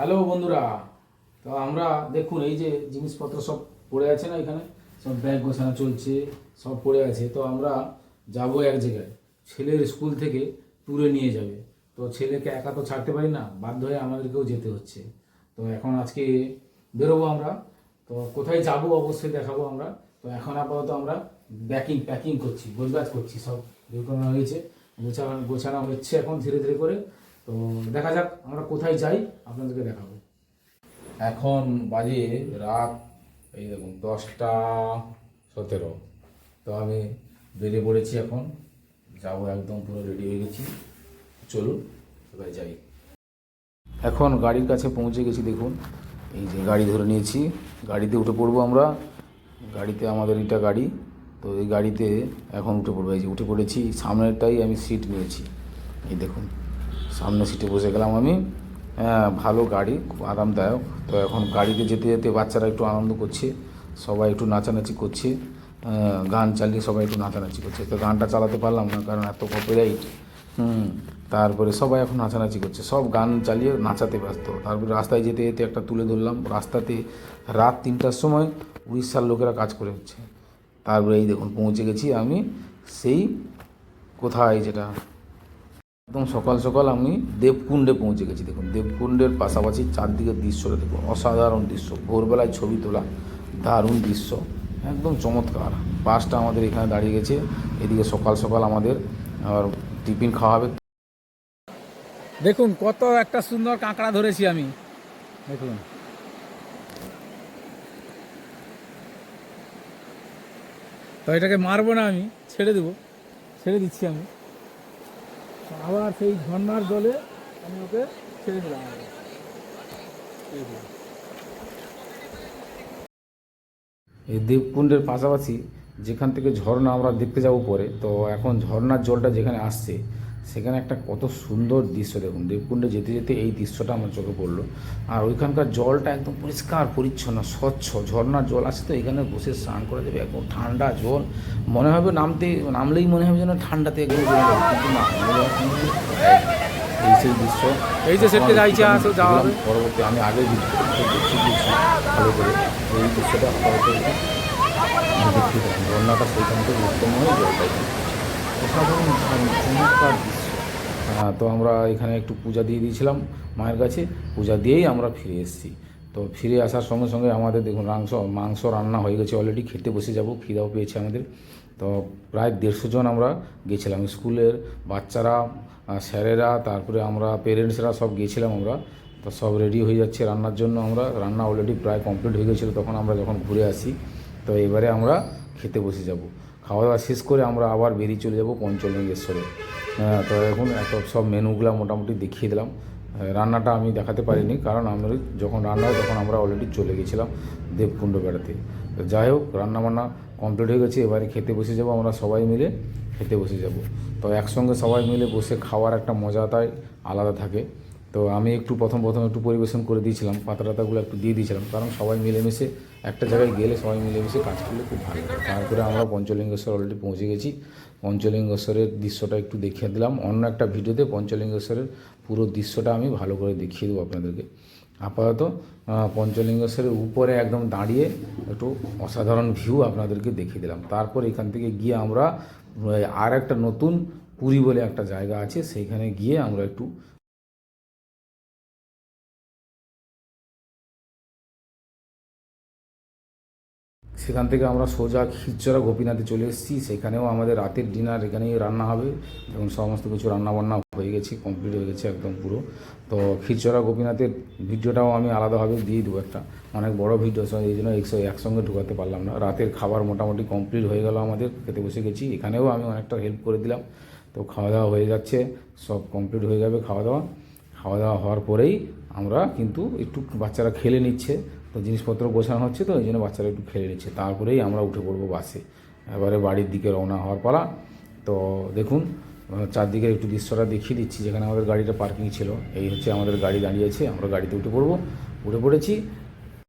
Hello বন্ধুরা, তো আমরা দেখুন, এই যে জিনিসপত্র সব পড়ে আছে না এখানে? সব ব্যাগ গোছানো চলছে, সব পড়ে আছে। তো আমরা যাব এক জায়গায়। ছেলের স্কুল থেকে ট্যুরে নিয়ে যাবে। তো ছেলেকে একা তো ছাড়তে পারি না, বাধ্য হয়ে আমাদেরকেও যেতে হচ্ছে। তো এখন আজকে বেরোবো আমরা। তো কোথায় যাব অবশ্যই দেখাবো আমরা। তো এখন আপাতত আমরা ব্যাকিং প্যাকিং করছি, গোছগাছ করছি, সব বের করানো হয়েছে। গোছানো গোছানো হচ্ছে এখন ধীরে ধীরে করে। তো দেখা যাক আমরা কোথায় যাই, আপনাদেরকে দেখাবো। এখন বাজে রাত, এই দেখুন, দশটা সতেরো। তো আমি বেরিয়ে পড়েছি এখন, যাব একদম পুরো রেডি হয়ে গেছি। চলুন, এবার যাই। এখন গাড়ির কাছে পৌঁছে গেছি, দেখুন, এই যে গাড়ি ধরে নিয়েছি। গাড়িতে উঠে পড়ব আমরা, গাড়িতে আমাদের এটা গাড়ি, তো এই গাড়িতে এখন উঠে পড়ব। এই যে উঠে পড়েছি, সামনেরটাই আমি সিট নিয়েছি। এই দেখুন সামনে সিটে বসে গেলাম আমি। হ্যাঁ, ভালো গাড়ি খুব আরামদায়ক। তো এখন গাড়িতে যেতে যেতে বাচ্চারা একটু আনন্দ করছে সবাই একটু নাচানাচি করছে গান চালিয়ে সবাই একটু নাচানাচি করছে। তো গানটা চালাতে পারলাম না কারণ এত কপিরাইট হুম তারপরে সবাই এখন নাচানাচি করছে। সব গান চালিয়ে নাচাতে ব্যস্ত। তারপরে রাস্তায় যেতে যেতে একটা তুলে ধরলাম। রাস্তাতে রাত তিনটার সময় উড়িষ্যার লোকেরা কাজ করে হচ্ছে তারপরে এই দেখুন পৌঁছে গেছি আমি। সেই কোথায় যেটা? একদম সকাল সকাল আমি দেবকুণ্ডে পৌঁছে গেছি। দেখুন, দেবকুণ্ডের পাশাপাশি চারদিকের দৃশ্যটা দেখুন। অসাধারণ দৃশ্য। ভোরবেলায় ছবি তোলা দারুণ দৃশ্য। একদম চমৎকার। বাসটা আমাদের এখানে দাঁড়িয়ে গেছে। এদিকে সকাল সকাল আমাদের, আর টিফিন খাওয়া হবে। দেখুন, কত একটা সুন্দর কাঁকড়া ধরেছি আমি। দেখুন। তো এটাকে মারবো না আমি, ছেড়ে দেবো। ছেড়ে দিচ্ছি আমি। আবার সেই ঝর্নার জলে আমি ওকে ছেড়ে দিলাম। এই দেবকুণ্ডের পাশাপাশি যেখান থেকে ঝর্ণা আমরা দেখতে যাব পরে তো এখন ঝর্ণার জলটা যেখানে আসছে সেখানে একটা কত সুন্দর দৃশ্য দেখুন। দেবকুণ্ডে যেতে যেতে এই দৃশ্যটা আমার চোখে পড়ল। আর ওইখানকার জলটা একদম পরিষ্কার পরিচ্ছন্ন স্বচ্ছ। ঝর্ণার জল আছে তো এখানে বসে স্নান করা যাবে। একদম ঠান্ডা জল। মনে হবে নামতে নামলেই মনে হবে যেন ঠান্ডাতে একদম কিন্তু না এই সেই দৃশ্য। এই যে সেটকে যাইছে আসো যাওয়া হবে। পরবর্তী আমি আগে দেখছি ভালো করে। এই দৃশ্যটা থাকি বন্যাটা সেইখান থেকে উত্তম হয়ে জলটাই অসাধারণ চমৎকার হ্যাঁ, তো আমরা এখানে একটু পূজা দিয়ে দিয়েছিলাম মায়ের কাছে। পূজা দিয়েই আমরা ফিরে এসেছি। তো ফিরে আসার সঙ্গে সঙ্গে আমাদের দেখুন মাংস মাংস রান্না হয়ে গেছে অলরেডি খেতে বসে যাব খিদাও পেয়েছে আমাদের। তো প্রায় দেড়শো জন আমরা গেছিলাম স্কুলের। বাচ্চারা স্যারেরা তারপরে আমরা পেরেন্টসরা সব গিয়েছিলাম আমরা। তো সব রেডি হয়ে যাচ্ছে রান্নার জন্য আমরা। রান্না অলরেডি প্রায় কমপ্লিট হয়ে গেছিল তখন আমরা যখন ঘুরে আসি তো এবারে আমরা খেতে বসে যাব। খাওয়া দাওয়া শেষ করে আমরা আবার বেরিয়ে চলে যাব পঞ্চলিঙ্গেশ্বরে। তো এখন এত সব মেনুগুলো মোটামুটি দেখিয়ে দিলাম। রান্নাটা আমি দেখাতে পারিনি, কারণ আমরা যখন রান্না হয় তখন আমরা অলরেডি চলে গেছিলাম দেবকুণ্ড বেড়াতে। তো যাই হোক রান্না বান্না কমপ্লিট হয়ে গেছে, এবারে খেতে বসে যাব আমরা সবাই মিলে, খেতে বসে যাব। তো একসঙ্গে সবাই মিলে বসে খাওয়ার একটা মজাটাই আলাদা থাকে। তো আমি একটু প্রথম প্রথম একটু পরিবেশন করে দিয়েছিলাম পাতা টাতাগুলো একটু দিয়ে দিয়েছিলাম, কারণ সবাই মিলেমিশে একটা জায়গায় গেলে সবাই মিলেমিশে কাজ করলে খুব ভালো তারপরে আমরা পঞ্চলিঙ্গেশ্বর অলরেডি পৌঁছে গেছি। পঞ্চলিঙ্গেশ্বরের দৃশ্যটা একটু দেখিয়ে দিলাম। অন্য একটা ভিডিওতে পঞ্চলিঙ্গেশ্বরের পুরো দৃশ্যটা আমি ভালো করে দেখিয়ে দেবো আপনাদেরকে। আপাতত পঞ্চলিঙ্গেশ্বরের উপরে একদম দাঁড়িয়ে একটু অসাধারণ ভিউ আপনাদেরকে দেখিয়ে দিলাম। তারপর এখান থেকে গিয়ে আমরা আর একটা নতুন পুরী বলে একটা জায়গা আছে, সেইখানে গিয়ে আমরা একটু সেখান থেকে আমরা সোজা খিরচরা গোপীনাথে চলে এসেছি। সেখানেও আমাদের রাতের ডিনার এখানেই রান্না হবে এবং সমস্ত কিছু রান্না বান্না হয়ে গেছে কমপ্লিট হয়ে গেছে একদম পুরো। তো খিরচরা গোপীনাথের ভিডিওটাও আমি আলাদাভাবে দিয়ে দেবো একটা। অনেক বড় ভিডিও এই জন্য একসঙ্গে ঢুকাতে পারলাম না। রাতের খাবার মোটামুটি কমপ্লিট হয়ে গেল আমাদের, খেতে বসে গেছি। এখানেও আমি অনেকটা হেল্প করে দিলাম। তো খাওয়া দাওয়া হয়ে যাচ্ছে, সব কমপ্লিট হয়ে যাবে খাওয়া দাওয়া। খাওয়া দাওয়া হওয়ার পরেই আমরা কিন্তু একটু বাচ্চারা খেলে নিচ্ছে। তো জিনিসপত্র গোছানো হচ্ছে তো, এই জন্য বাচ্চারা একটু খেলে নিচ্ছে। তারপরেই আমরা উঠে পড়ব বাসে। এবারে বাড়ির দিকে রওনা হওয়ার পালা। তো দেখুন চারদিকে একটু দৃশ্যটা দেখিয়ে দিচ্ছি। যেখানে আমাদের গাড়িটা পার্কিং ছিল, এই হচ্ছে আমাদের গাড়ি দাঁড়িয়েছে। আমরা গাড়িতে উঠে পড়ব। উঠে পড়েছি।